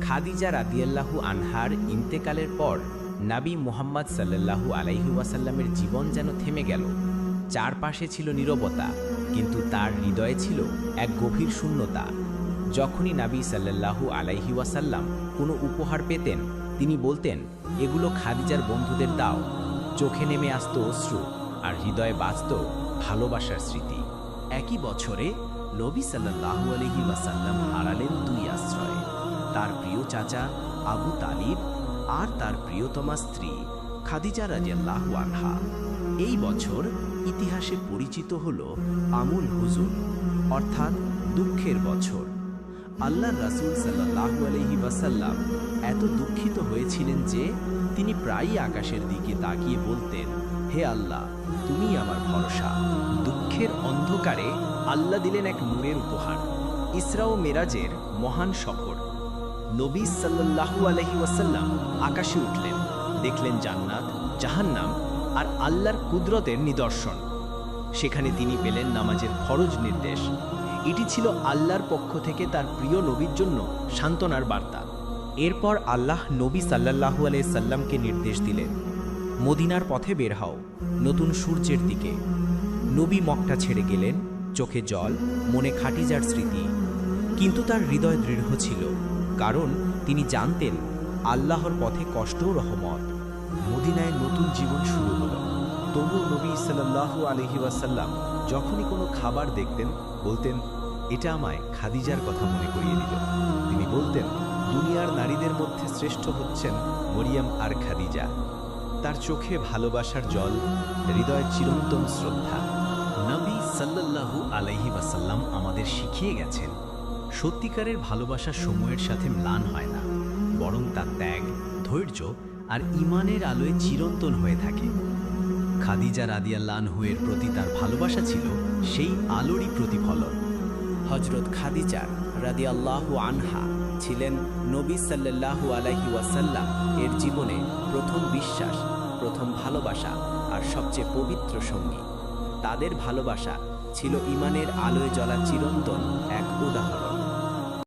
খাদিজা রাদিয়াল্লাহু আনহার ইন্তেকালের পর নাবী মুহাম্মদ সাল্লাল্লাহু আলাইহি ওয়াসাল্লামের জীবন যেন থেমে গেল। চারপাশে ছিল নীরবতা, কিন্তু তার হৃদয়ে ছিল এক গভীর শূন্যতা। যখনই নাবী সাল্লাল্লাহু আলাইহি ওয়াসাল্লাম কোনো উপহার পেতেন, তিনি বলতেন, এগুলো খাদিজার বন্ধুদের দাও। চোখে নেমে আসতো অশ্রু আর হৃদয়ে বাঁচত ভালোবাসার স্মৃতি। একই বছরে নবী সাল্লাল্লাহু আলাইহি ওয়াসাল্লাম তার প্রিয় চাচা আবু তালিব আর তার প্রিয়তমা স্ত্রী খাদিজা রাজিয়াল্লাহু আনহা। এই বছর ইতিহাসে পরিচিত হল আমুল হুজুন অর্থাৎ দুঃখের বছর। আল্লাহ রাসূল সাল্লাল্লাহু আলাইহি ওয়াসাল্লাম এত দুঃখিত হয়েছিলেন যে তিনি প্রায়ই আকাশের দিকে তাকিয়ে বলতেন, হে আল্লাহ, তুমি আমার ভরসা। দুঃখের অন্ধকারে আল্লাহ দিলেন এক নূরের উপহার। ইসরা ও মেরাজের মহান সফর। নবী সাল্লাল্লাহু আলহি ওয়াসাল্লাম আকাশে উঠলেন। দেখলেন জান্নাত, জাহান্নাম আর আল্লাহর কুদরতের নিদর্শন। সেখানে তিনি পেলেন নামাজের খরচ নির্দেশ। এটি ছিল আল্লাহর পক্ষ থেকে তার প্রিয় নবীর জন্য সান্ত্বনার বার্তা। এরপর আল্লাহ নবী সাল্লাল্লাহু আলাই সাল্লামকে নির্দেশ দিলেন, মদিনার পথে বের হও, নতুন সূর্যের দিকে। নবী মক্কা ছেড়ে গেলেন, চোখে জল, মনে খাটিজার স্মৃতি, কিন্তু তার হৃদয় দৃঢ় ছিল। কারণ তিনি জানতেন আল্লাহর পথে কষ্টও রহমত। মদিনায় নতুন জীবন শুরু হলো। তবু নবী সাল্লাল্লাহু আলহি ওয়াসাল্লাম যখনই কোনো খাবার দেখতেন, বলতেন, এটা আমায় খাদিজার কথা মনে করিয়ে দিল। তিনি বলতেন, দুনিয়ার নারীদের মধ্যে শ্রেষ্ঠ হচ্ছেন মরিয়াম আর খাদিজা। তার চোখে ভালোবাসার জল, হৃদয় চিরন্তন শ্রদ্ধা। নবী সাল্লাল্লাহু আলাইহি ওয়াসাল্লাম আমাদের শিখিয়ে গেছেন সত্যিকারের ভালোবাসা সময়ের সাথে ম্লান হয় না, বরং তার ত্যাগ, ধৈর্য আর ইমানের আলোয় চিরন্তন হয়ে থাকে। খাদিজা রাদিয়াল্লানহুয়ের প্রতি তার ভালোবাসা ছিল সেই আলোরই প্রতিফলন। হজরত খাদিজা রাদিয়াল্লাহু আনহা ছিলেন নবী সাল্লাল্লাহু আলাইহি ওয়াসাল্লাম এর জীবনে প্রথম বিশ্বাস, প্রথম ভালোবাসা আর সবচেয়ে পবিত্র সঙ্গী। তাদের ভালোবাসা ছিল ইমানের আলোয় জ্বলা চিরন্তন এক উদাহরণ।